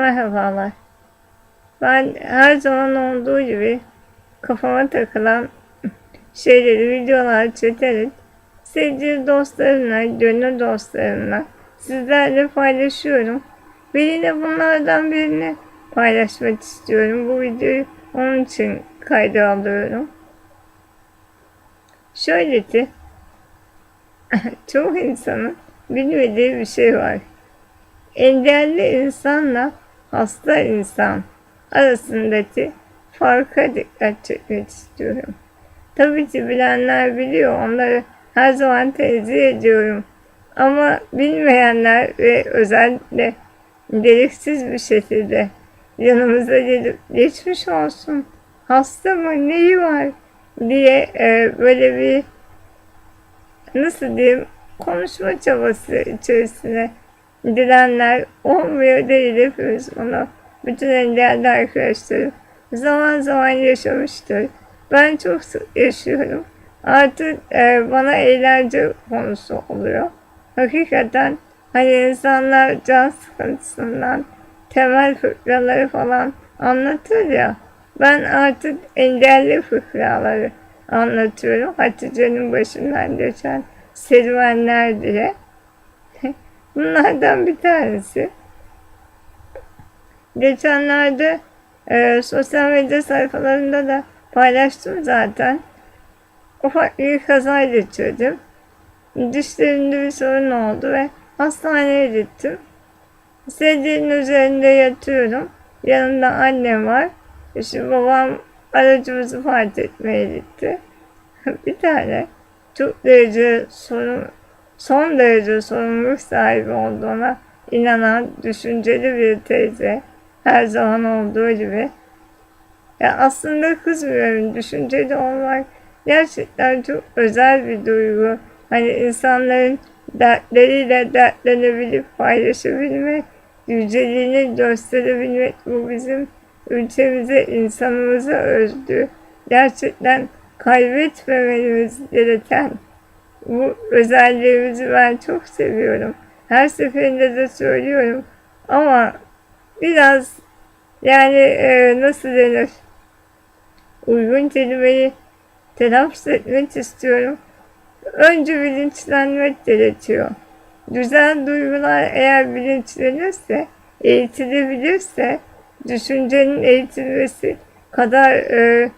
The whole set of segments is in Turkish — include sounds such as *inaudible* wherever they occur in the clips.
Merhabalar. Ben her zaman olduğu gibi kafama takılan şeyleri videolar çekerek sevgili dostlarımla, gönül dostlarımla sizlerle paylaşıyorum. Ve yine bunlardan birini paylaşmak istiyorum. Bu videoyu onun için kayda alıyorum. Şöyle ki *laughs* çoğu insanın bilmediği bir şey var. Engelli insanla hasta insan arasındaki farka dikkat çekmek istiyorum. Tabii ki bilenler biliyor, onları her zaman tenzih ediyorum. Ama bilmeyenler ve özellikle gereksiz bir şekilde yanımıza gelip geçmiş olsun, hasta mı, neyi var diye e, böyle bir nasıl diyeyim konuşma çabası içerisine olmuyor değil hepimiz bunu. Bütün engelli arkadaşlarım zaman zaman yaşamıştır. Ben çok sık yaşıyorum. Artık e, bana eğlence konusu oluyor. Hakikaten hani insanlar can sıkıntısından temel fıkraları falan anlatır ya. Ben artık engelli fıkraları anlatıyorum. Hatice'nin başından geçen serüvenler diye. Bunlardan bir tanesi. Geçenlerde e, sosyal medya sayfalarında da paylaştım zaten. Ufak bir kaza geçirdim. Dişlerimde bir sorun oldu ve hastaneye gittim. Sedyenin üzerinde yatıyorum. Yanımda annem var. İşte babam aracımızı fark etmeye gitti. *laughs* bir tane çok derece sorun, son derece sorumluluk sahibi olduğuna inanan düşünceli bir teyze her zaman olduğu gibi. Ya aslında kızmıyorum. Düşünceli olmak gerçekten çok özel bir duygu. Hani insanların dertleriyle dertlenebilip paylaşabilmek, yüceliğini gösterebilmek bu bizim ülkemize, insanımıza özgü. Gerçekten kaybetmememiz gereken bu özelliğimizi ben çok seviyorum. Her seferinde de söylüyorum. Ama biraz yani e, nasıl denir? Uygun kelimeyi telaffuz etmek istiyorum. Önce bilinçlenmek gerekiyor. Güzel duygular eğer bilinçlenirse, eğitilebilirse, düşüncenin eğitilmesi kadar e,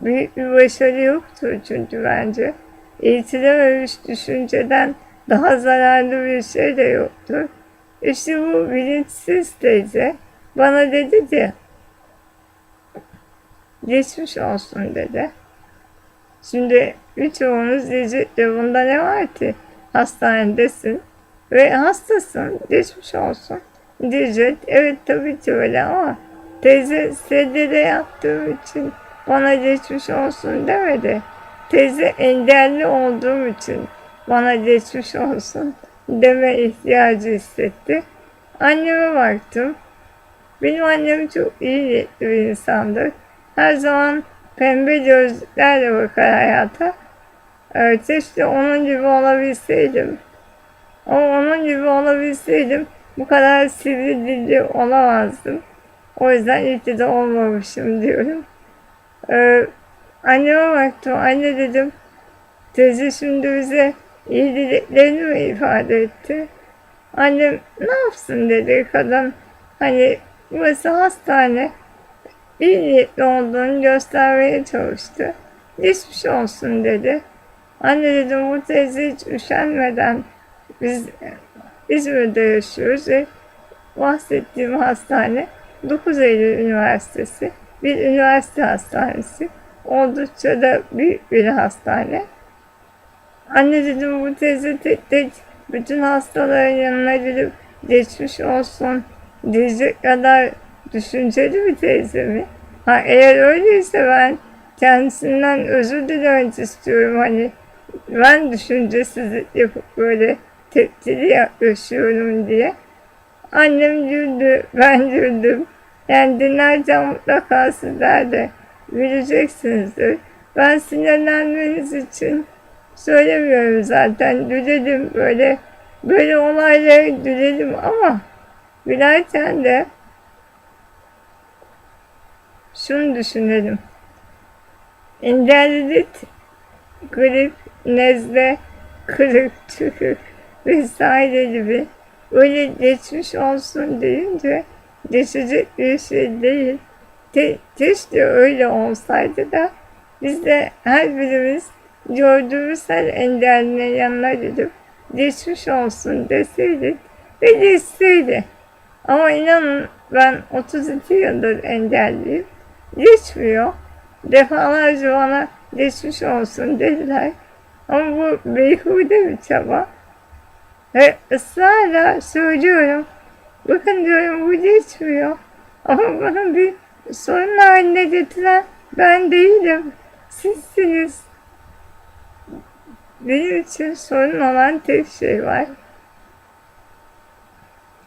büyük bir başarı yoktur çünkü bence. Eğitilememiş düşünceden daha zararlı bir şey de yoktur. İşte bu bilinçsiz teyze bana dedi ki geçmiş olsun dedi. Şimdi birçoğunuz diyecek de bunda ne var ki? Hastanedesin ve hastasın. Geçmiş olsun. Diyecek. Evet tabii ki öyle ama teyze sedyede yaptığım için bana geçmiş olsun demedi. Teyze engelli olduğum için bana geçmiş olsun deme ihtiyacı hissetti. Anneme baktım. Benim annem çok iyi niyetli bir insandır. Her zaman pembe gözlerle bakar hayata. Ee, keşke onun gibi olabilseydim. Ama onun gibi olabilseydim bu kadar sivri dilli olamazdım. O yüzden iyi de olmamışım diyorum. Ee, anneme baktım. Anne dedim. Teyze şimdi bize iyi dileklerini mi ifade etti? Annem ne yapsın dedi kadın. Hani burası hastane. İyi niyetli olduğunu göstermeye çalıştı. Geçmiş olsun dedi. Anne dedim bu teyze hiç üşenmeden biz İzmir'de yaşıyoruz ve bahsettiğim hastane 9 Eylül Üniversitesi bir üniversite hastanesi. Oldukça da büyük bir hastane. Anne dedim bu teyze tek tek bütün hastaların yanına gidip geçmiş olsun diyecek kadar düşünceli bir teyze mi? Ha, eğer öyleyse ben kendisinden özür dilemek istiyorum. Hani ben düşüncesizlik yapıp böyle tepkili yaklaşıyorum diye. Annem güldü, ben güldüm. Yani dinlerken mutlaka sizler de bileceksinizdir. Ben sinirlenmeniz için söylemiyorum zaten. Gülelim böyle böyle olaylara gülelim ama gülerken de şunu düşünelim. Engellilik, grip, nezle, kırık, tükük vesaire gibi öyle geçmiş olsun deyince geçecek bir şey değil. Ke keşke öyle olsaydı da biz de her birimiz gördüğümüz her engelline yanına gidip geçmiş olsun deseydik ve geçseydi. Ama inanın ben 32 yıldır engelliyim. Geçmiyor. Defalarca bana geçmiş olsun dediler. Ama bu beyhude bir çaba. Ve ısrarla söylüyorum. Bakın diyorum bu geçmiyor. Ama bana bir sorun haline getiren ben değilim. Sizsiniz. Benim için sorun olan tek şey var.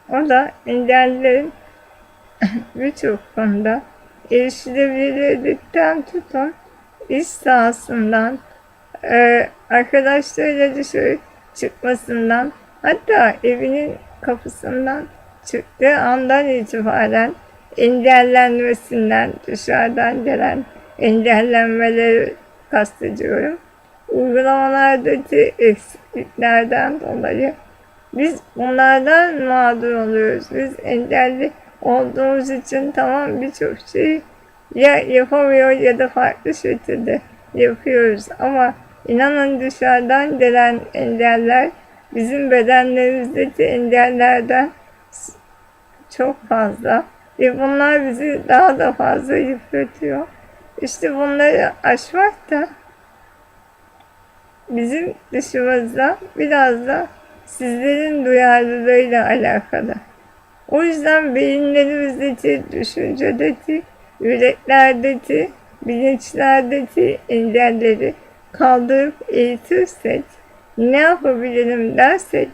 O da engellilerin *laughs* birçok konuda erişilebilirlikten tutun iş sahasından e, arkadaşlarıyla dışarı çıkmasından hatta evinin kapısından çıktığı andan itibaren engellenmesinden dışarıdan gelen engellenmeleri kastediyorum. Uygulamalardaki eksikliklerden dolayı biz bunlardan mağdur oluyoruz. Biz engelli olduğumuz için tamam birçok şeyi ya yapamıyor ya da farklı şekilde yapıyoruz. Ama inanın dışarıdan gelen engeller bizim bedenlerimizdeki engellerden çok fazla. Ve bunlar bizi daha da fazla yıpratıyor. İşte bunları aşmak da bizim dışımızda biraz da sizlerin duyarlılığıyla alakalı. O yüzden beyinlerimizdeki, düşüncedeki, yüreklerdeki, bilinçlerdeki engelleri kaldırıp eğitirsek, ne yapabilirim dersek,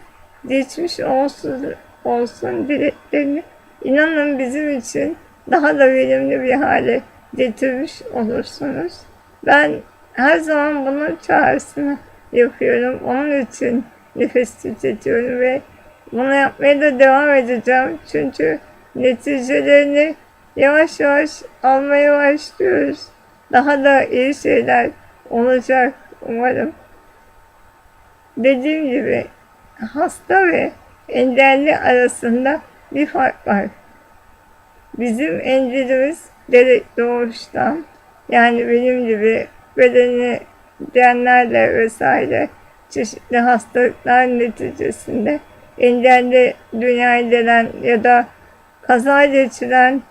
geçmiş olsun, olsun dileklerini inanın bizim için daha da verimli bir hale getirmiş olursunuz. Ben her zaman bunun çağrısını yapıyorum. Onun için nefes tüketiyorum ve bunu yapmaya da devam edeceğim. Çünkü neticelerini yavaş yavaş almaya başlıyoruz. Daha da iyi şeyler olacak umarım. Dediğim gibi hasta ve engelli arasında bir fark var. Bizim direkt doğuştan yani benim gibi bedeni diyenlerle vesaire çeşitli hastalıklar neticesinde engelli dünyaya gelen ya da kaza geçiren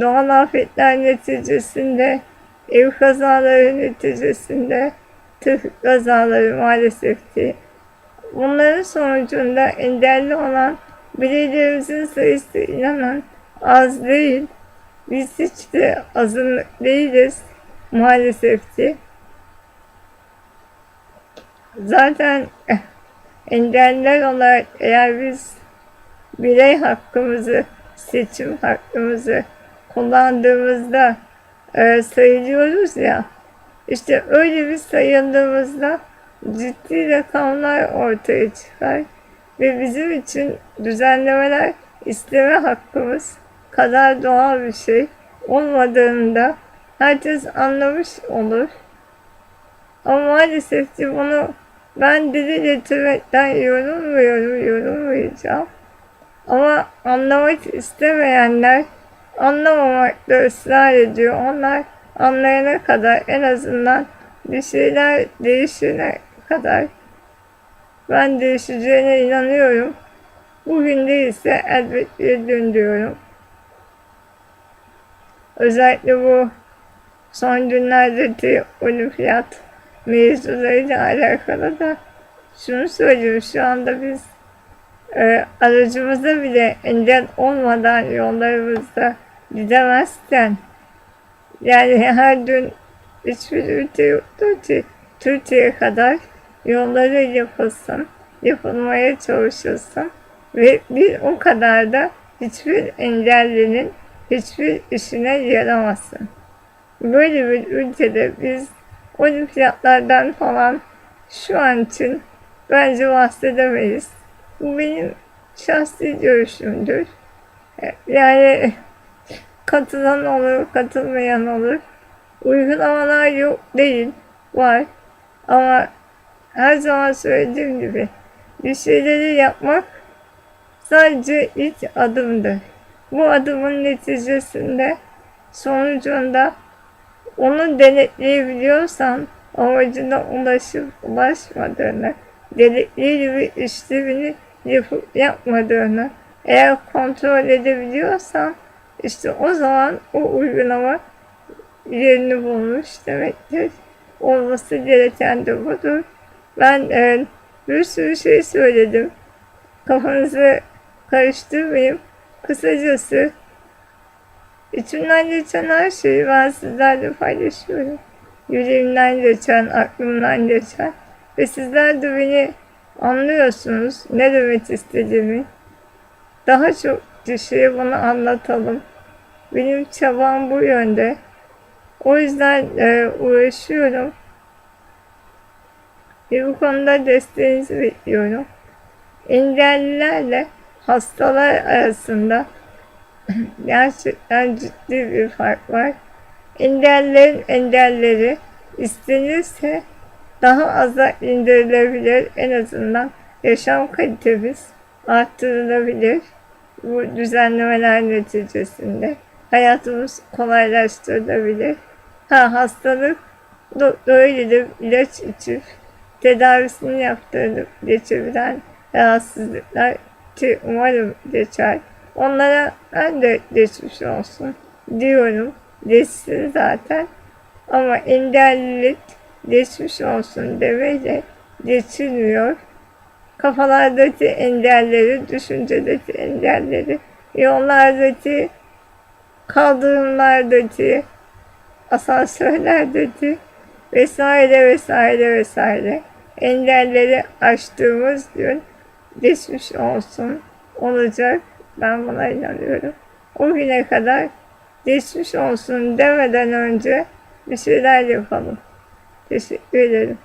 doğal afetler neticesinde ev kazaları neticesinde trafik kazaları maalesef ki bunların sonucunda engelli olan bireylerimizin sayısı inanın az değil. Biz hiç de azınlık değiliz maalesef ki. Zaten engeller olarak eğer biz birey hakkımızı, seçim hakkımızı kullandığımızda e, sayılıyoruz ya, işte öyle bir sayıldığımızda ciddi rakamlar ortaya çıkar ve bizim için düzenlemeler isteme hakkımız kadar doğal bir şey olmadığında herkes anlamış olur. Ama maalesef ki bunu ben dili getirmekten yorulmuyorum, yorulmayacağım. Ama anlamak istemeyenler anlamamakta ısrar ediyor. Onlar anlayana kadar en azından bir şeyler değişene kadar ben değişeceğine inanıyorum. Bugün değilse elbet bir gün diyorum. Özellikle bu son günlerdeki olimpiyat mevzularıyla alakalı da şunu söyleyeyim. Şu anda biz e, aracımıza bile engel olmadan yollarımızda gidemezken yani her gün hiçbir ülke yoktur ki Türkiye kadar yolları yapılsın, yapılmaya çalışılsın ve bir o kadar da hiçbir engellinin hiçbir işine yaramasın. Böyle bir ülkede biz olimpiyatlardan falan şu an için bence bahsedemeyiz. Bu benim şahsi görüşümdür. Yani katılan olur, katılmayan olur. Uygulamalar yok değil, var. Ama her zaman söylediğim gibi bir şeyleri yapmak sadece ilk adımdır. Bu adımın neticesinde sonucunda onu denetleyebiliyorsan amacına ulaşıp ulaşmadığını, gerekli gibi işlevini yapıp yapmadığını eğer kontrol edebiliyorsan işte o zaman o uygulama yerini bulmuş demektir. Olması gereken de budur. Ben e, bir sürü şey söyledim. Kafanızı karıştırmayayım. Kısacası içimden geçen her şeyi ben sizlerle paylaşıyorum. Yüreğimden geçen, aklımdan geçen ve sizler de beni anlıyorsunuz ne demek istediğimi. Daha çok kişiye bunu anlatalım. Benim çabam bu yönde. O yüzden e, uğraşıyorum. Ve bu konuda desteğinizi bekliyorum. Engellilerle hastalar arasında *clears throat* gerçekten ciddi bir fark var. Engellerin engelleri istenirse daha aza indirilebilir. En azından yaşam kalitemiz arttırılabilir. Bu düzenlemeler neticesinde hayatımız kolaylaştırılabilir. Ha hastalık doktora gidip ilaç içip tedavisini yaptırıp geçebilen rahatsızlıklar ki umarım geçer. Onlara ben de geçmiş olsun diyorum. Geçsin zaten. Ama engellilik geçmiş olsun demeyle geçilmiyor. Kafalardaki engelleri, düşüncedeki engelleri, yollardaki, kaldırımlardaki, asansörlerdeki vesaire vesaire vesaire engelleri aştığımız gün geçmiş olsun olacak. Ben buna inanıyorum. O güne kadar geçmiş olsun demeden önce bir şeyler yapalım. Teşekkür ederim.